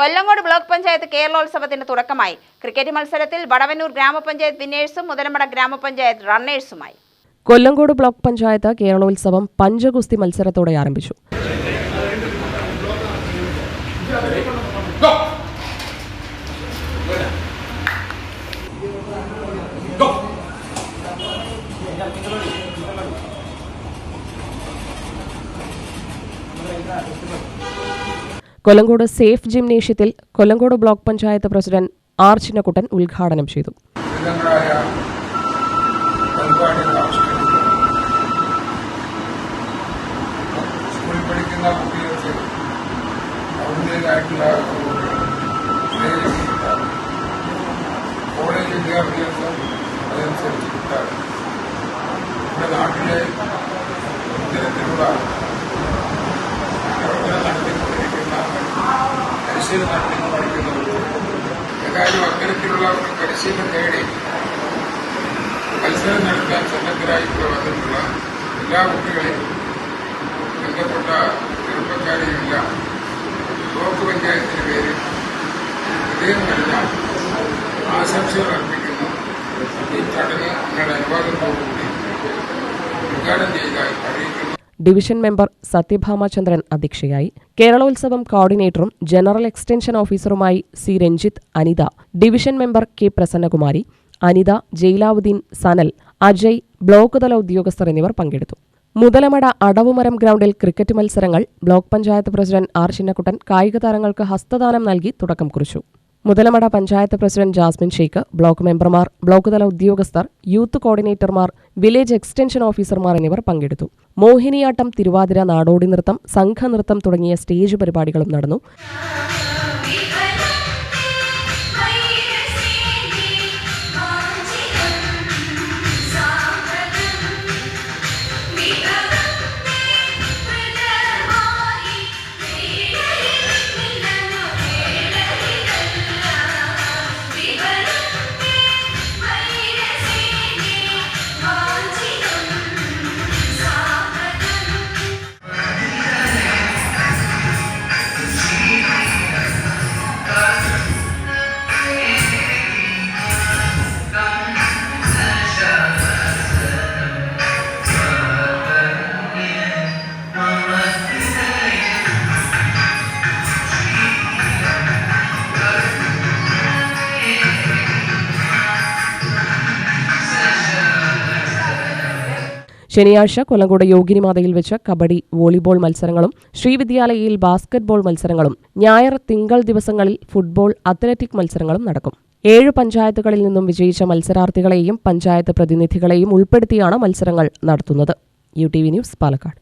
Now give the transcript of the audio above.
Kollengode block panchayat കേരളോത്സവത്തിന് തുടക്കമായി. Cricket മത്സരത്തിൽ വടവന്നൂർ ഗ്രാമപഞ്ചായത്ത് വിന്നേഴ്സും മുതലമട ഗ്രാമപഞ്ചായത്ത് റണ്ണേഴ്സുമായി. കൊല്ലങ്കോട് ബ്ലോക്ക് പഞ്ചായത്ത് കേരളോത്സവം പഞ്ചഗുസ്തി മത്സരത്തോടെ ആരംഭിച്ചു. Kollengode safe ജിംനേഷ്യത്തിൽ Kollengode block panchayat president R Chinnakuttan ഉദ്ഘാടനം ചെയ്തു. അതനുസരിച്ച് കിട്ടാറ് നമ്മുടെ നാട്ടിലെ ഇത്തരത്തിലുള്ള പരിശീലനം നടത്തിക്കൊണ്ടിരിക്കുന്നവർക്ക് ഏതായാലും അത്തരത്തിലുള്ള ഒരു പരിശീലനം നേടി മത്സരം നടത്താൻ സന്നദ്ധരായിട്ടുള്ള എല്ലാ കുട്ടികളെയും ബന്ധപ്പെട്ട ചെറുപ്പക്കാരെയെല്ലാം ബ്ലോക്ക് പഞ്ചായത്തിന്റെ പേരിൽ ഹൃദയം നിറഞ്ഞ ആശംസകൾ അർപ്പിക്കുന്നു. ഈ ചടങ്ങ് നിങ്ങളുടെ അനുവാദത്തോടുകൂടി ഉദ്ഘാടനം ചെയ്തതായി ഡിവിഷൻ മെമ്പർ സത്യഭാമചന്ദ്രൻ അധ്യക്ഷയായി. കേരളോത്സവം കോർഡിനേറ്ററും general extension ഓഫീസറുമായി C Ranjith Anitha. Division member K Prasannakumari Anitha Jailavudheen Sanal Ajay block തല ഉദ്യോഗസ്ഥർ എന്നിവർ പങ്കെടുത്തു. മുതലമട അടവുമരം ഗ്രൗണ്ടിൽ ക്രിക്കറ്റ് മത്സരങ്ങൾ block panchayat president R Chinnakuttan കായിക താരങ്ങൾക്ക് ഹസ്തദാനം നൽകി തുടക്കം കുറിച്ചു. മുതലമട പഞ്ചായത്ത് പ്രസിഡന്റ് ജാസ്മിൻ ഷെയ്ഖ് ബ്ലോക്ക് മെമ്പർമാർ ബ്ലോക്ക് തല ഉദ്യോഗസ്ഥർ യൂത്ത് കോർഡിനേറ്റർമാർ വില്ലേജ് എക്സ്റ്റൻഷൻ ഓഫീസർമാർ എന്നിവർ പങ്കെടുത്തു. മോഹിനിയാട്ടം തിരുവാതിര നാടോടി നൃത്തം സംഘനൃത്തം തുടങ്ങിയ സ്റ്റേജ് പരിപാടികളും നടന്നു. ശനിയാഴ്ച കൊല്ലങ്കോട് യോഗിനിമാതയിൽ വെച്ച് കബഡി വോളിബോൾ മത്സരങ്ങളും ശ്രീവിദ്യാലയയിൽ ബാസ്കറ്റ്ബോൾ മത്സരങ്ങളും ഞായർ തിങ്കൾ ദിവസങ്ങളിൽ ഫുട്ബോൾ അത്ലറ്റിക് മത്സരങ്ങളും നടക്കും. ഏഴ് പഞ്ചായത്തുകളിൽ നിന്നും വിജയിച്ച മത്സരാർത്ഥികളെയും പഞ്ചായത്ത് പ്രതിനിധികളെയും ഉൾപ്പെടുത്തിയാണ് മത്സരങ്ങൾ നടത്തുന്നത്. U T V news Palakkad.